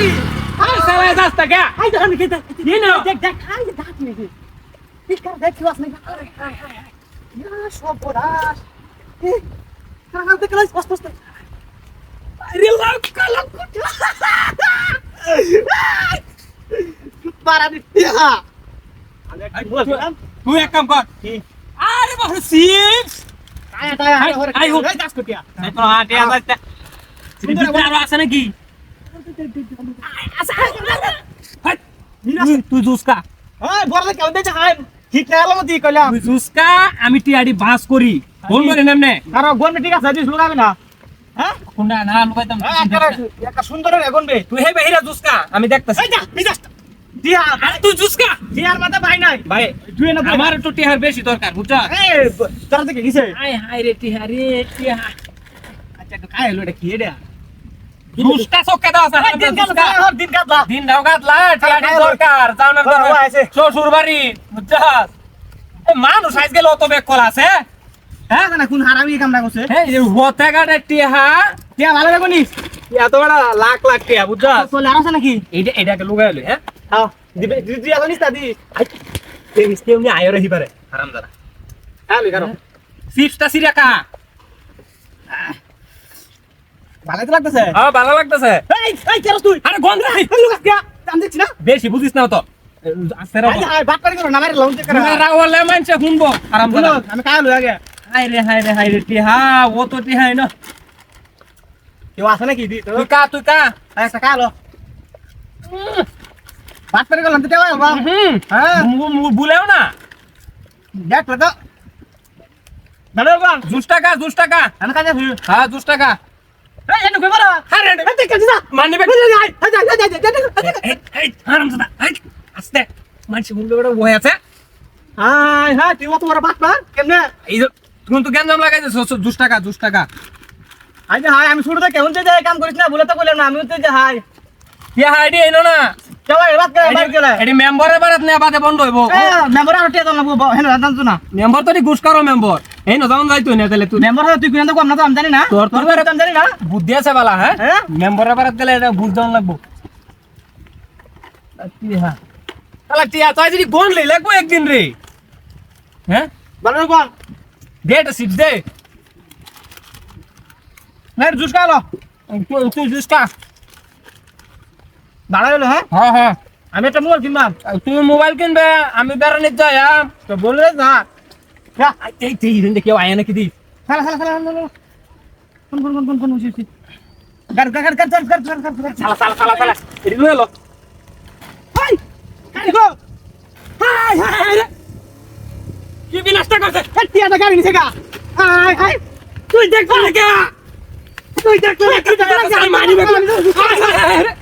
লয়ে যাস তা কে আই তো আমি খেতে কি না? দেখ দেখ আই দেখ নাকি ঠিক করে দেখ কি আছে নাকি ইয়া সব বড়াস এ কাকা দেখ লাইস বস বস আরে তুই এক কাম কর আরে বাবা চিপস আয় আয় আয় আই, আই, উঠ। আই দাস কটিয়া এই তো হাটে আছে ভিতরে আরও আছে নাকি হাট, তুই- তুই জুসকা হ্যাঁ বড় কেমন দেখছ হাই ঠিক আলো মতি কইলাম? জুসকা আমি টিয়াডি বাস করি। ফোন করে নেমনে আর গন ঠিক আছে দিস লুগাবে না। হ্যাঁ? কোনটা? না লুকাইতাম। হ্যাঁ একটা সুন্দর এগন বে তুই হে বেহিরা জুসকা আমি দেখতাছি। এই যা বিজাস দিয়া আরে তুই জুসকা দিয়ার মাথা ভাই নাই। ভাই তুই না আমার একটু টিহার বেশি দরকার বুঝছ? এই তোরা দেখে গিয়েছে হাই হাই রে টিহা রে টিহা। আচ্ছা তো কাই হলো এটা কি এটা? জুসকা চক্কে দাও আছে দিন কাল জুসকা দিন কাল দিন দাও টিয়াডি খাই, দরকার জানার দরকার। শ্বশুর বাড়ি বুঝছস? এ মানুষ আজ গেল অত বেক কল আছে হ্যাঁ? না কোন হারামি কামটা করছে? হ্যাঁ এই হতে গাড়ে টিহা দিয়া ভালো লাগো নি? এত বড় লাখ লাখ টিহা বুঝছস? তো আছে নাকি? এইটা এটাকে লুগাই হলো হ্যাঁ? হ্যাঁ দিবে দিদি আলো নিস দি। এই মিস্তে উনি আয়ো রহি পারে। হারাম দাদা হ্যাঁ লিখানো চিপসটা সিরাকা ভালো তো লাগতেছে? হ্যাঁ ভালো লাগতেছে। এই এই কেন তুই? আরে গন্ধ এই লুকাস দিয়া আমি দেখছি না। বেশি বুঝিস না তো। আস্তে রাখো। আই পারি করো না মারে লঞ্চ করে। রাওয়ালে মানছে শুনব। শুনো দাদা আমি কাই লই আগে হাই রে হাই রে হাই রে টিহা ও তো টিহাই না। কেউ আছে নাকি? তুই কা তুই কা। এই একটা কাই লো বাট পারি করলাম তো দেওয়া বা হুম। হ্যাঁ। ভুলেও না। দেখ তো। বা জুস টাকা জুস টাকা। আমি কাজে হ্যাঁ জুস টাকা। మనిషి টাকা হাই আমি শুরু তো কেমন যে কাম করিস না বলে তো বললাম না আমি তো হাই না মেম্বরের বারাত বন্ধ হইব মেম্বর তো না করো মেম্বর এই না যাওন যাইতো না তাহলে তুই মেম্বার তুই কিনা তো কম না তো আমি জানি না তোর- তোর তোর তো আমি জানি না বুদ্ধি আছে বালা হ্যাঁ হ্যাঁ? মেম্বারের বারাত গেলে এটা বুঝ দেওয়ান লাগবো টিহা তাহলে টিহা তুই যদি গোন লই লাগবো একদিন রে হ্যাঁ ভালো কোন দে এটা সিট দে না জুস খালো তুই- তুই জুস কা ভালো হলো হ্যাঁ হ্যাঁ হ্যাঁ আমি একটা মোবাইল কিনবাম তুই মোবাইল কিনবে আমি বেড়ানির যাই হ্যাঁ তো বললে না যা এই তুই হিরোইন দেখে আয় নাকি দি খালা খালা খালা খালা কোন কোন কোন কোন কোন উচিত গার গার গার গার গার গার গার গার চালা চালা চালা চালা। এটি লয়ে লো হাই কাই গো। হাই হাই হাই রে। কি বিনাশটা করছে? এই টিয়াটা গাড়ি নিছে গা। হাই হাই। তুই দেখব না কে তুই দেখ তুই না কে? মারি। হাই হাই রে